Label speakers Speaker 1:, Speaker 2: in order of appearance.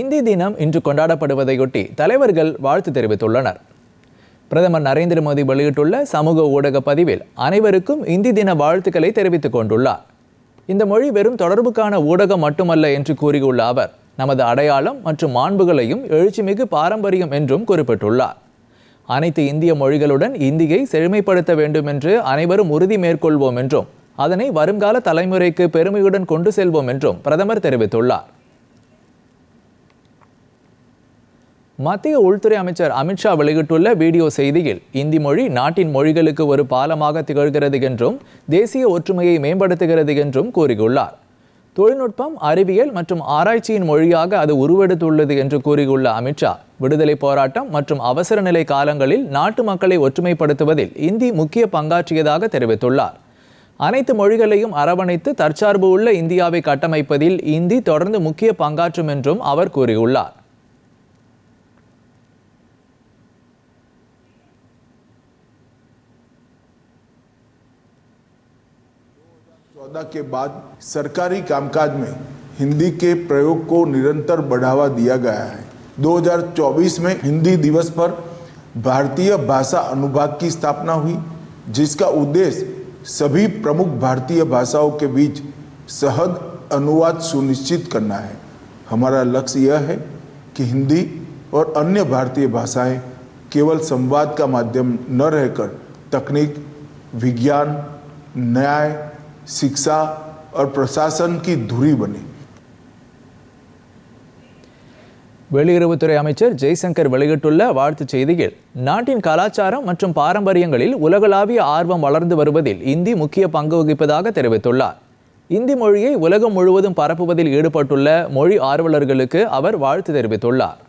Speaker 1: இந்தி தினம் இன்று கொண்டாடப்படுவதையொட்டி தலைவர்கள் வாழ்த்து தெரிவித்துள்ளனர். பிரதமர் நரேந்திர மோடி வெளியிட்டுள்ள சமூக ஊடக பதிவில் அனைவருக்கும் இந்தி தின வாழ்த்துக்களை தெரிவித்துக் கொண்டுள்ளார். இந்த மொழி வெறும் தொடர்புக்கான ஊடகம் மட்டுமல்ல என்று கூறியுள்ள அவர் நமது அடையாளம் மற்றும் மாண்புகளையும் எழுச்சிமிகு பாரம்பரியம் என்றும் குறிப்பிட்டுள்ளார். அனைத்து இந்திய மொழிகளுடன் இந்தியை செழுமைப்படுத்த வேண்டும் என்று அனைவரும் உறுதி மேற்கொள்வோம் என்றும் அதனை வருங்கால தலைமுறைக்கு பெருமையுடன் கொண்டு செல்வோம் என்றும் பிரதமர் தெரிவித்துள்ளார். மத்திய உள்துறை அமைச்சர் அமித்ஷா வெளியிட்டுள்ள வீடியோ செய்தியில் இந்தி மொழி நாட்டின் மொழிகளுக்கு ஒரு பாலமாக திகழ்கிறது என்றும் தேசிய ஒற்றுமையை மேம்படுத்துகிறது என்றும் கூறியுள்ளார். தொழில்நுட்பம் அறிவியல் மற்றும் ஆராய்ச்சியின் மொழியாக அது உருவெடுத்துள்ளது என்று கூறியுள்ள அமித்ஷா விடுதலை போராட்டம் மற்றும் அவசர நிலை காலங்களில் நாட்டு மக்களை ஒற்றுமைப்படுத்துவதில் இந்தி முக்கிய பங்காற்றியதாக தெரிவித்துள்ளார். அனைத்து மொழிகளையும் அரவணைத்து தற்சார்பு உள்ள இந்தியாவை கட்டமைப்பதில் இந்தி தொடர்ந்து முக்கிய பங்காற்றும் என்றும் அவர் கூறியுள்ளார்.
Speaker 2: चौदह के बाद सरकारी कामकाज में हिंदी के प्रयोग को निरंतर बढ़ावा दिया गया है। 2024 में हिंदी दिवस पर भारतीय भाषा अनुभाग की स्थापना हुई, जिसका उद्देश्य सभी प्रमुख भारतीय भाषाओं के बीच सहज अनुवाद सुनिश्चित करना है। हमारा लक्ष्य यह है कि हिंदी और अन्य भारतीय भाषाएँ केवल संवाद का माध्यम न रहकर तकनीक, विज्ञान, न्याय शिक्षा और प्रशासन की धुरी बने
Speaker 1: வெளியுறவுத்துறை அமைச்சர் ஜெய்சங்கர் வெளியிட்டுள்ள வாழ்த்துச் செய்தியில் நாட்டின் கலாச்சாரம் மற்றும் பாரம்பரியங்களில் உலகளாவிய ஆர்வம் வளர்ந்து வருவதில் இந்தி முக்கிய பங்கு வகிப்பதாக தெரிவித்துள்ளார் இந்தி மொழியை உலகம் முழுவதும் பரப்புவதில் ஈடுபட்டுள்ள மொழி ஆர்வலர்களுக்கு அவர் வாழ்த்து தெரிவித்துள்ளார்